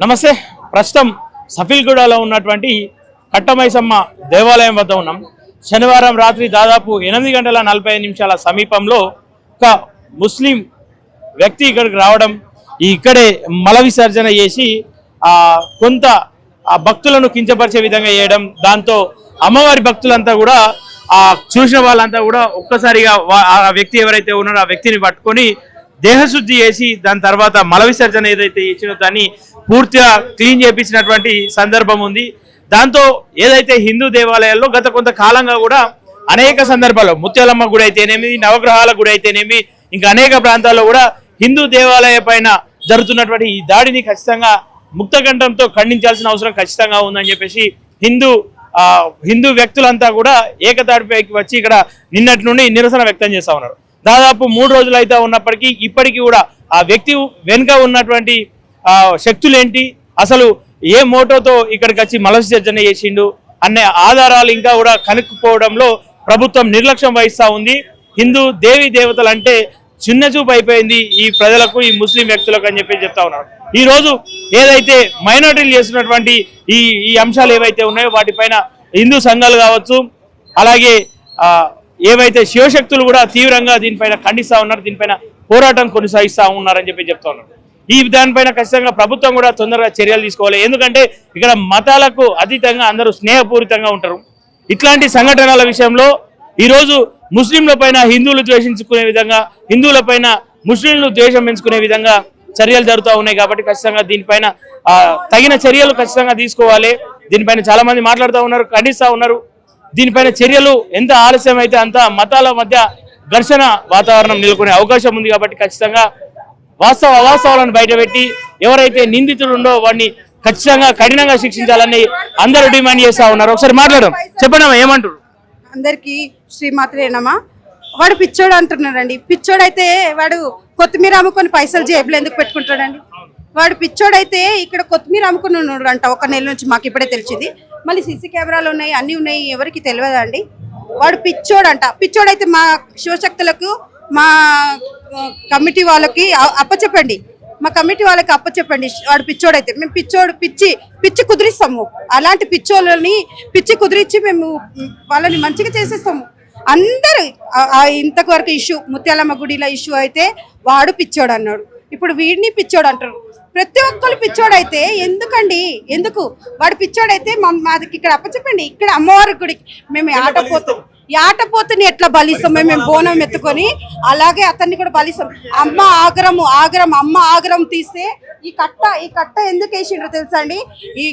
నమస్తే. ప్రస్తుతం సఫిల్గూడలో ఉన్నటువంటి కట్టమైసమ్మ దేవాలయం వద్ద ఉన్నాం. శనివారం రాత్రి దాదాపు ఎనిమిది గంటల నలభై నిమిషాల సమీపంలో ఒక ముస్లిం వ్యక్తి ఇక్కడికి రావడం ఇక్కడే మల విసర్జన చేసి కొంత ఆ భక్తులను కించపరిచే విధంగా చేయడం దాంతో అమ్మవారి భక్తులంతా కూడా ఆ చూసిన వాళ్ళంతా కూడా ఒక్కసారిగా ఆ వ్యక్తి ఎవరైతే ఉన్నారో ఆ వ్యక్తిని పట్టుకొని దేహశుద్ధి చేసి దాని తర్వాత మల విసర్జన ఏదైతే ఇచ్చినో దాన్ని పూర్తిగా క్లీన్ చేపించినటువంటి సందర్భం ఉంది. దాంతో ఏదైతే హిందూ దేవాలయాల్లో గత కొంత కాలంగా కూడా అనేక సందర్భాల్లో ముత్యాలమ్మ గుడి అయితేనేమి నవగ్రహాల గుడి అయితేనేమి ఇంకా అనేక ప్రాంతాల్లో కూడా హిందూ దేవాలయ పైన జరుగుతున్నటువంటి ఈ దాడిని ఖచ్చితంగా ముక్తకంఠంతో ఖండించాల్సిన అవసరం ఖచ్చితంగా ఉందని చెప్పేసి హిందూ హిందూ వ్యక్తులంతా కూడా ఏకతాటిపైకి వచ్చి ఇక్కడ నిన్నటి నుండి నిరసన వ్యక్తం చేస్తా ఉన్నారు. దాదాపు మూడు రోజులు అయితే ఉన్నప్పటికీ ఇప్పటికీ కూడా ఆ వ్యక్తి వెనుక ఉన్నటువంటి శక్తులు శక్తులేంటి? అసలు ఏ మోటోతో ఇక్కడికి వచ్చి మలవిసర్జన చేసిండు? అనే ఆధారాలు ఇంకా కూడా కనుక్కుపోవడంలో ప్రభుత్వం నిర్లక్ష్యం వహిస్తూ ఉంది. హిందూ దేవి దేవతలు అంటే చిన్న చూపు అయిపోయింది ఈ ప్రజలకు ఈ ముస్లిం వ్యక్తులకు అని చెప్పి చెప్తా ఉన్నారు. ఈ రోజు ఏదైతే మైనారిటీలు చేస్తున్నటువంటి ఈ ఈ అంశాలు ఏవైతే ఉన్నాయో వాటిపైన హిందూ సంఘాలు కావచ్చు అలాగే ఏవైతే శివశక్తులు కూడా తీవ్రంగా దీనిపైన ఖండిస్తా ఉన్నారు దీనిపైన పోరాటం కొనసాగిస్తా ఉన్నారని చెప్పి చెప్తా ఉన్నారు. ఈ దానిపైన ఖచ్చితంగా ప్రభుత్వం కూడా తొందరగా చర్యలు తీసుకోవాలి. ఎందుకంటే ఇక్కడ మతాలకు అతీతంగా అందరూ స్నేహపూరితంగా ఉంటారు. ఇట్లాంటి సంఘటనల విషయంలో ఈరోజు ముస్లింల పైన హిందువులు ద్వేషించుకునే విధంగా హిందువుల పైన ముస్లింలు ద్వేషం పెంచుకునే విధంగా చర్యలు జరుగుతూ ఉన్నాయి కాబట్టి ఖచ్చితంగా దీనిపైన తగిన చర్యలు ఖచ్చితంగా తీసుకోవాలి. దీనిపైన చాలా మంది మాట్లాడుతూ ఉన్నారు ఖండిస్తూ ఉన్నారు. దీనిపైన చర్యలు ఎంత ఆలస్యం అయితే అంత మతాల మధ్య ఘర్షణ వాతావరణం నెలకొనే అవకాశం ఉంది కాబట్టి ఖచ్చితంగా వాస్తవ అవాస్తవాలను బయటపెట్టి ఎవరైతే నిందితుడు ఉండో వాడిని ఖచ్చితంగా కఠినంగా శిక్షించాలని అందరూ డిమాండ్ చేస్తా ఉన్నారు. ఒకసారి మాట్లాడడం చెప్పడమ్మా ఏమంటారు అందరికి శ్రీమాత్రేనమ్మా వాడు పిచ్చోడు అంటున్నాడండి. పిచ్చోడైతే వాడు కొత్తిమీర అమ్ముకొని పైసలు జేబులు ఎందుకు పెట్టుకుంటాడండి? వాడు పిచ్చోడైతే ఇక్కడ కొత్తిమీర అమ్ముకుని ఉన్నాడు అంట ఒక నెల నుంచి మాకు ఇప్పుడే తెలిసింది. మళ్ళీ సీసీ కెమెరాలు ఉన్నాయి అన్నీ ఉన్నాయి ఎవరికి తెలియదండి వాడు పిచ్చోడంట. పిచ్చోడైతే మా శివశక్తులకు మా కమిటీ వాళ్ళకి అప్పచెప్పండి. మా కమిటీ వాళ్ళకి అప్పచెప్పండి. వాడు పిచ్చోడైతే. మేము పిచ్చోడు పిచ్చి పిచ్చి కుదిరిస్తాము. అలాంటి పిచ్చోళ్ళని పిచ్చి కుదిరించి మేము వాళ్ళని మంచిగా చేసేస్తాము. అందరు ఇంతవరకు ఇష్యూ ముత్యాలమ్మ గుడిలో ఇష్యూ అయితే వాడు పిచ్చోడు అన్నాడు. ఇప్పుడు వీడిని పిచ్చోడు అంటారు. ప్రతి ఒక్కరు పిచ్చోడైతే ఎందుకండి? ఎందుకు? వాడు పిచ్చోడైతే మా మాది ఇక్కడ అప్పచెప్పండి ఇక్కడ అమ్మవారి గుడికి మేము ఆటపోతాం ఈ ఆటపోతుని ఎట్లా బలిస్తాం? మేము మేము బోనం ఎత్తుకొని అలాగే అతన్ని కూడా బలిస్తాం. అమ్మ ఆగ్రము ఆగ్రం అమ్మ ఆగ్రం తీస్తే ఈ కట్ట ఈ కట్ట ఎందుకు వేసిండ్రో తెలుసా అండి? ఈ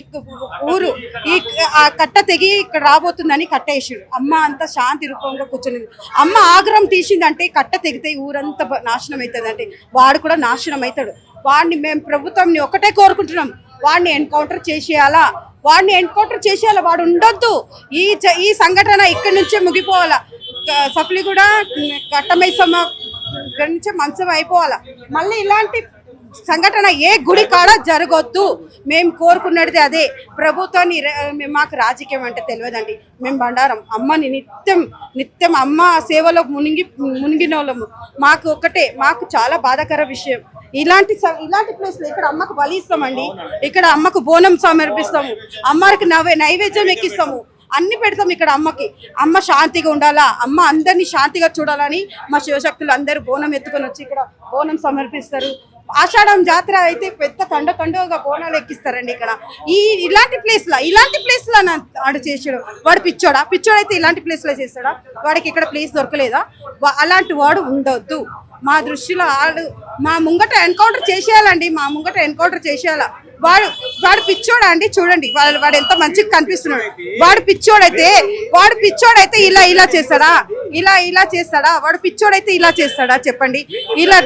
ఊరు ఈ ఆ కట్ట తెగి ఇక్కడ రాబోతుందని కట్ట వేసిండ్రు. అమ్మ అంత శాంతి రూపంగా కూర్చుని అమ్మ ఆగ్రహం తీసిందంటే కట్ట తెగితే ఊరంతా నాశనం అవుతుంది అంటే వాడు కూడా నాశనం అవుతాడు. వాడిని మేము ప్రభుత్వంని ఒకటే కోరుకుంటున్నాం. వాడిని ఎన్కౌంటర్ చేసేయాలా? వాడిని ఎన్కౌంటర్ చేసేయాలా? వాడు ఉండొద్దు. ఈ ఈ సంఘటన ఇక్కడి నుంచే ముగిపోవాలా? క- సఫలి కూడా కట్టమైసమ్మ ఇక్కడి నుంచే మంచం అయిపోవాలా? మళ్ళీ ఇలాంటి సంఘటన ఏ గుడి కాడ జరగొద్దు. మేము కోరుకున్నది అదే. ప్రభుత్వాన్ని మేము మాకు రాజకీయం అంటే తెలియదండి. మేము బండారం. అమ్మని నిత్యం నిత్యం అమ్మ సేవలో మునిగి మునిగిన వాళ్ళము మాకు ఒకటే మాకు చాలా బాధాకర విషయం. ఇలాంటి ఇలాంటి ప్లేస్ ఇక్కడ అమ్మకు బలిస్తామండి ఇక్కడ అమ్మకు బోనం సమర్పిస్తాము. అమ్మకి నవే నైవేద్యం ఎక్కిస్తాము. అన్ని పెడతాం ఇక్కడ అమ్మకి. అమ్మ శాంతిగా ఉండాలా? అమ్మ అందరినీ శాంతిగా చూడాలని మా శివశక్తులు అందరూ బోనం ఎత్తుకొని వచ్చి ఇక్కడ బోనం సమర్పిస్తారు. ఆషాఢం జాతర అయితే పెద్ద తండ తండగా బోనాలు ఎక్కిస్తారండి ఇక్కడ. ఈ ఇలాంటి ప్లేస్లో ఇలాంటి ప్లేస్ లా వాడు చేసాడు. వాడు పిచ్చోడా? పిచ్చోడు అయితే ఇలాంటి ప్లేస్లో చేస్తాడా? వాడికి ఇక్కడ ప్లేస్ దొరకలేదా? వా- అలాంటి వాడు ఉండొద్దు. మా దృష్టిలో ఆడు మా ముంగట ఎన్కౌంటర్ చేసేయాలండి. మా ముంగట ఎన్కౌంటర్ చేసేయాలా. వాడు వాడు పిచ్చోడా అండి? చూడండి. వాడు వాడు ఎంత మంచిగా కనిపిస్తున్నాడు. వాడు పిచ్చోడైతే వాడు పిచ్చోడైతే ఇలా ఇలా చేస్తాడా? ఇలా ఇలా చేస్తాడా? వాడు పిచ్చోడైతే ఇలా చేస్తాడా? చెప్పండి. ఇలా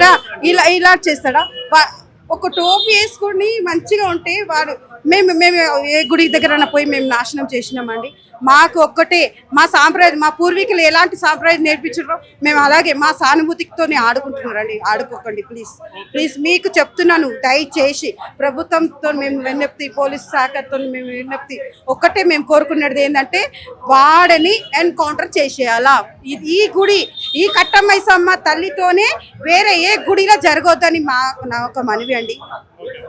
ఇలా ఇలా చేస్తాడా? వా- ఒక టోపీ వేసుకొని మంచిగా ఉంటే వాడు మేము మేము ఏ గుడి దగ్గర పోయి మేము నాశనం చేసినామండి. మాకు ఒక్కటే మా సాంప్రదాయం మా పూర్వీకులు ఎలాంటి సాంప్రదాయం నేర్పించారో మేము అలాగే మా సానుభూతితోనే ఆడుకుంటున్నారండి. ఆడుకోకండి ప్లీజ్ ప్లీజ్ మీకు చెప్తున్నాను దయచేసి ప్రభుత్వంతో మేము విన్నప్తి పోలీస్ శాఖతో మేము విన్నప్తి. ఒక్కటే మేము కోరుకున్నది ఏంటంటే వాడని ఎన్కౌంటర్ చేసేయాలా? ఇది ఈ గుడి ఈ కట్టమైసమ్మ తల్లితోనే వేరే ఏ గుడిలో జరగొద్దని మా నా ఒక మనవి అండి.